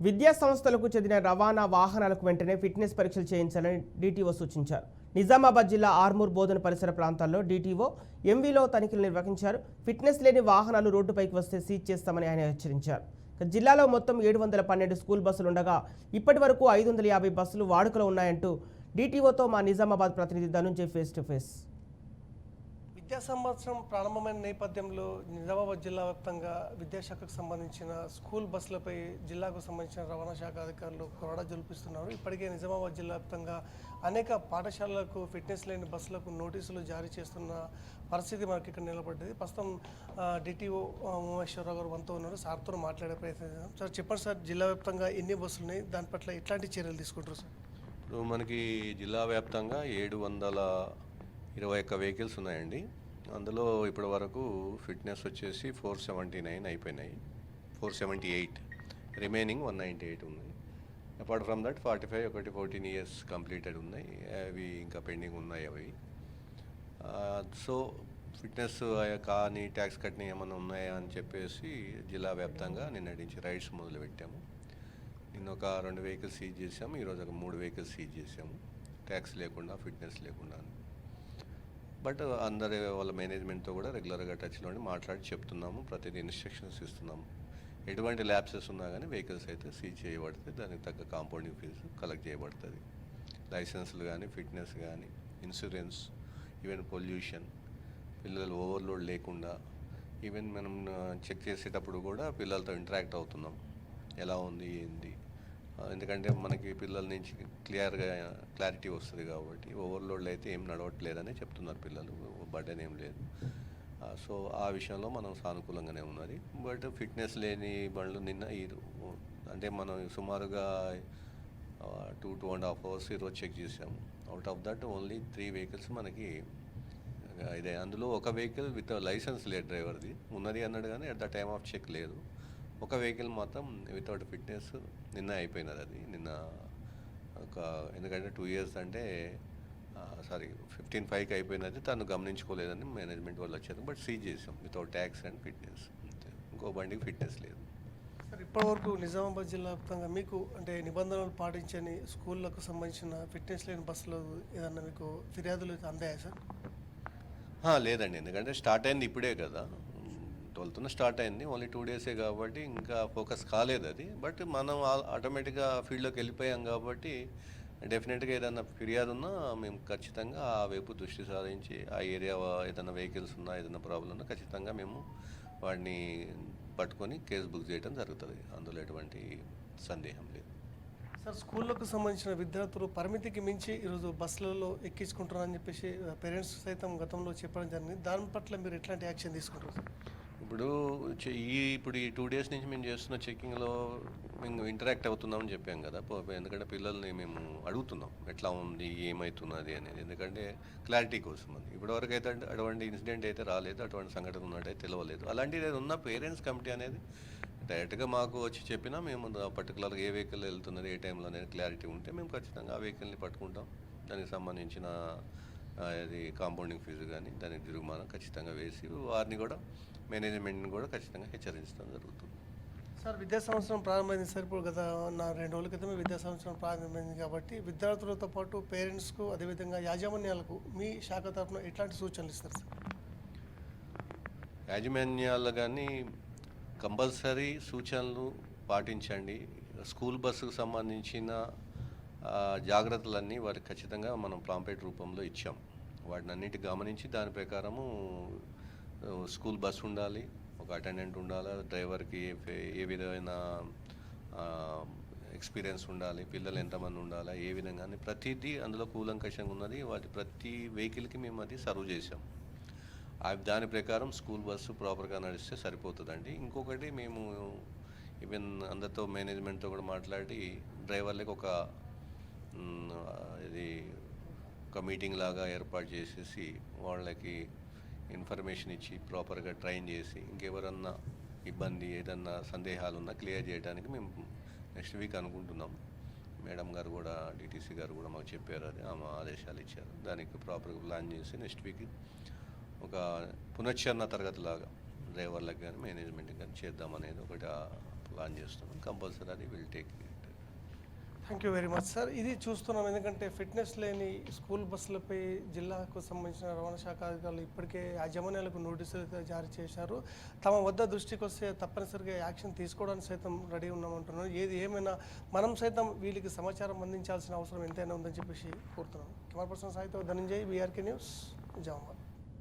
విద్యా సంస్థలకు చెందిన రవాణా వాహనాలకు వెంటనే ఫిట్నెస్ పరీక్షలు చేయించాలని డీటీఓ సూచించారు. నిజామాబాద్ జిల్లా ఆర్మూర్ బోధన పరిసర ప్రాంతాల్లో డీటీఓ ఎంవీలో తనిఖీలు నిర్వహించారు. ఫిట్నెస్ లేని వాహనాలు రోడ్డుపైకి వస్తే సీజ్ చేస్తామని ఆయన హెచ్చరించారు. జిల్లాలో మొత్తం ఏడు వందల పన్నెండు స్కూల్ బస్సులు ఉండగా ఇప్పటి వరకు ఐదు వందల యాభై బస్సులు వాడుకలో ఉన్నాయంటూ డీటీఓతో మా నిజామాబాద్ ప్రతినిధి ధనుంజయ్ ఫేస్ టు ఫేస్. విద్యా సంవత్సరం ప్రారంభమైన నేపథ్యంలో నిజామాబాద్ జిల్లా వ్యాప్తంగా విద్యాశాఖకు సంబంధించిన స్కూల్ బస్సులపై జిల్లాకు సంబంధించిన రవాణా శాఖ అధికారులు కొరడా జరుపిస్తున్నారు. ఇప్పటికే నిజామాబాద్ జిల్లా వ్యాప్తంగా అనేక పాఠశాలలకు ఫిట్నెస్ లేని బస్సులకు నోటీసులు జారీ చేస్తున్న పరిస్థితి మనకి ఇక్కడ నిలబడ్డది. ప్రస్తుతం డిటిఓ ఉమేశ్వరరావు గారు మనతో ఉన్నారు. సార్తో మాట్లాడే ప్రయత్నం చేద్దాం. సార్ చెప్పండి సార్ జిల్లా వ్యాప్తంగా ఎన్ని బస్సులు ఉన్నాయి? దాని పట్ల ఎట్లాంటి చర్యలు తీసుకుంటారు సార్? ఇప్పుడు మనకి జిల్లా వ్యాప్తంగా ఏడు వందల ఇరవై ఒక్క వెహికల్స్ ఉన్నాయండి. అందులో ఇప్పటి వరకు ఫిట్నెస్ వచ్చేసి ఫోర్ సెవెంటీ నైన్ అయిపోయినాయి. Four seventy eight. Remaining one ninety eight ఉన్నాయి apart from that forty five ఒకటి ఫోర్టీన్ ఇయర్స్ కంప్లీటెడ్ ఉన్నాయి. అవి ఇంకా పెండింగ్ ఉన్నాయి అవి. సో ఫిట్నెస్ కానీ ట్యాక్స్ కట్టిన ఏమైనా ఉన్నాయా అని చెప్పేసి జిల్లా వ్యాప్తంగా నిన్న నుంచి రైడ్స్ మొదలుపెట్టాము. నిన్న ఒక రెండు వెహికల్స్ సీజ్ చేసాము ఈరోజు ఒక మూడు వెహికల్స్ సీజ్ చేసాము ట్యాక్స్ లేకుండా ఫిట్నెస్ లేకుండా బట్ అందరి వాళ్ళ మేనేజ్మెంట్తో కూడా రెగ్యులర్గా టచ్లో ఉండి మాట్లాడి చెప్తున్నాము ప్రతిదీ ఇన్స్ట్రక్షన్స్ ఇస్తున్నాము. ఎటువంటి ల్యాబ్సెస్ ఉన్నా కానీ వెహికల్స్ అయితే సీజ్ చేయబడుతుంది దానికి తగ్గ కాంపౌండింగ్ ఫీజు కలెక్ట్ చేయబడుతుంది. లైసెన్స్లు కానీ ఫిట్నెస్ కానీ ఇన్సూరెన్స్ ఈవెన్ పొల్యూషన్ పిల్లలు ఓవర్లోడ్ లేకుండా ఈవెన్ మనం చెక్ చేసేటప్పుడు కూడా పిల్లలతో ఇంటరాక్ట్ అవుతున్నాం. ఎలా ఉంది ఏంది ఎందుకంటే మనకి పిల్లల నుంచి క్లియర్గా క్లారిటీ వస్తుంది కాబట్టి ఓవర్లోడ్ అయితే ఏం నడవట్లేదని చెప్తున్నారు పిల్లలు. బర్డెన్ ఏం లేదు. సో ఆ విషయంలో మనం సానుకూలంగానే ఉన్నది. బట్ ఫిట్నెస్ లేని బండ్లు నిన్న ఈ అంటే మనం సుమారుగా two two and half hours ఈరోజు చెక్ చేసాము out of that only three vehicles మనకి ఇదే. అందులో ఒక వెహికల్ విత్ లైసెన్స్ లేదు డ్రైవర్ది. ఉన్నది అన్నాడు కానీ at the time of check లేదు. ఒక వెహికల్ మాత్రం వితౌట్ ఫిట్నెస్ నిన్న అయిపోయినది అది. నిన్న ఒక ఎందుకంటే టూ ఇయర్స్ అంటే సారీ ఫిఫ్టీన్ ఫైవ్కి అయిపోయినది. తను గమనించుకోలేదని మేనేజ్మెంట్ వాళ్ళు వచ్చారు. బట్ సీజ్ చేసాం. వితౌట్ ట్యాక్స్ అండ్ ఫిట్నెస్ ఇంకో బండికి ఫిట్నెస్ లేదు. సార్ ఇప్పటివరకు నిజామాబాద్ జిల్లా వ్యాప్తంగా మీకు అంటే నిబంధనలు పాటించని స్కూళ్ళకు సంబంధించిన ఫిట్నెస్ లేని బస్సులు ఏదన్నా మీకు ఫిర్యాదులు అందాయా సార్? లేదండి. ఎందుకంటే స్టార్ట్ అయింది ఇప్పుడే కదా. ట్వెల్త్న స్టార్ట్ అయింది. ఓన్లీ టూ డేసే కాబట్టి ఇంకా ఫోకస్ కాలేదు అది. బట్ మనం ఆటోమేటిక్గా ఫీల్డ్లోకి వెళ్ళిపోయాం కాబట్టి డెఫినెట్గా ఏదైనా ఫిర్యాదు ఉన్నా మేము ఖచ్చితంగా ఆ వైపు దృష్టి సారించి ఆ ఏరియా ఏదైనా వెహికల్స్ ఉన్నా ఏదైనా ప్రాబ్లం ఉన్నా ఖచ్చితంగా మేము వాడిని పట్టుకొని కేసు బుక్ చేయడం జరుగుతుంది. అందులో ఎటువంటి సందేహం లేదు. సార్ స్కూళ్ళకు సంబంధించిన విద్యార్థులు పరిమితికి మించి ఈరోజు బస్సులలో ఎక్కించుకుంటున్నారని చెప్పేసి పేరెంట్స్ సైతం గతంలో చెప్పడం జరిగింది. దాని పట్ల మీరు ఎట్లాంటి యాక్షన్ తీసుకుంటారు సార్? ఇప్పుడు ఈ ఇప్పుడు ఈ టూ డేస్ నుంచి మేము చేస్తున్న చెక్కింగ్లో మేము ఇంటరాక్ట్ అవుతున్నామని చెప్పాం కదా ఎందుకంటే పిల్లల్ని మేము అడుగుతున్నాం ఎట్లా ఉంది ఏమవుతున్నది అనేది. ఎందుకంటే క్లారిటీ కోసం అని. ఇప్పటివరకు అయితే అంటే అటువంటి ఇన్సిడెంట్ అయితే రాలేదు అటువంటి సంఘటన ఉన్నట్టయితే తెలియలేదు అలాంటిది ఉన్న పేరెంట్స్ కమిటీ అనేది? డైరెక్ట్గా మాకు వచ్చి చెప్పినా మేము పర్టికులర్గా ఏ వెహికల్ వెళ్తున్నది ఏ టైంలో అనేది క్లారిటీ ఉంటే మేము ఖచ్చితంగా ఆ వెహికల్ని పట్టుకుంటాం. దానికి సంబంధించిన అది కాంపౌండింగ్ ఫీజు కానీ దానికి జురుమానా ఖచ్చితంగా వేసి వారిని కూడా మేనేజ్మెంట్ని కూడా ఖచ్చితంగా హెచ్చరించడం జరుగుతుంది. సార్ విద్యా సంవత్సరం ప్రారంభమైంది సార్ ఇప్పుడు గత నా రెండు రోజుల క్రితమే విద్యా సంవత్సరం ప్రారంభమైంది కాబట్టి విద్యార్థులతో పాటు పేరెంట్స్కు అదేవిధంగా యాజమాన్యాలకు మీ శాఖ తరఫున ఎట్లాంటి సూచనలు ఇస్తారు సార్? యాజమాన్యాలు కానీ కంపల్సరీ సూచనలు పాటించండి. స్కూల్ బస్సుకు సంబంధించిన జాగ్రత్తలన్నీ వారికి ఖచ్చితంగా మనం ప్రాంపేట్ రూపంలో ఇచ్చాం. వాటిని అన్నిటి గమనించి దాని ప్రకారము స్కూల్ బస్ ఉండాలి ఒక అటెండెంట్ ఉండాలి డ్రైవర్కి ఏ విధమైన ఎక్స్పీరియన్స్ ఉండాలి పిల్లలు ఎంతమంది ఉండాలి ఏ విధంగా అని ప్రతిదీ అందులో కూలంకషంగా ఉన్నది. వాటి ప్రతి వెహికల్కి మేము అది సర్వ్ చేసాం దాని ప్రకారం స్కూల్ బస్సు ప్రాపర్గా నడిస్తే సరిపోతుందండి. ఇంకొకటి మేము ఈవెన్ అందరితో మేనేజ్మెంట్తో కూడా మాట్లాడి డ్రైవర్లకు ఒక ఇది ఒక మీటింగ్ లాగా ఏర్పాటు చేసేసి వాళ్ళకి ఇన్ఫర్మేషన్ ఇచ్చి ప్రాపర్గా ట్రైన్ చేసి ఇంకెవరన్నా ఇబ్బంది ఏదన్నా సందేహాలు ఉన్నా క్లియర్ చేయడానికి మేము నెక్స్ట్ వీక్ అనుకుంటున్నాం. మేడం గారు కూడా డిటీసీ గారు కూడా మాకు చెప్పారు అది ఆమె ఆదేశాలు ఇచ్చారు. దానికి ప్రాపర్గా ప్లాన్ చేసి నెక్స్ట్ వీక్ ఒక పునశ్చరణ తరగతి లాగా డ్రైవర్లకు కానీ మేనేజ్మెంట్కి కానీ చేద్దామనేది ఒకటి ప్లాన్ చేస్తున్నాం. కంపల్సరీ అది will take thank you very much sir ఇది చూస్తున్నాం. ఎందుకంటే ఫిట్నెస్ లేని స్కూల్ బస్సులపై జిల్లాకు సంబంధించిన రవాణా శాఖ అధికారులు ఇప్పటికే యాజమాన్యాలకు నోటీసులు జారీ చేశారు. తమ వద్ద దృష్టికి వస్తే తప్పనిసరిగా యాక్షన్ తీసుకోవడానికి సైతం రెడీ ఉన్నామంటున్నారు. ఏది ఏమైనా మనం సైతం వీళ్ళకి సమాచారం అందించాల్సిన అవసరం ఎంతైనా ఉందని చెప్పేసి కోరుతున్నాం. కెమెరా పర్సన్ సాయితో ధనంజయ్ బీఆర్కే న్యూస్ నిజామాబాద్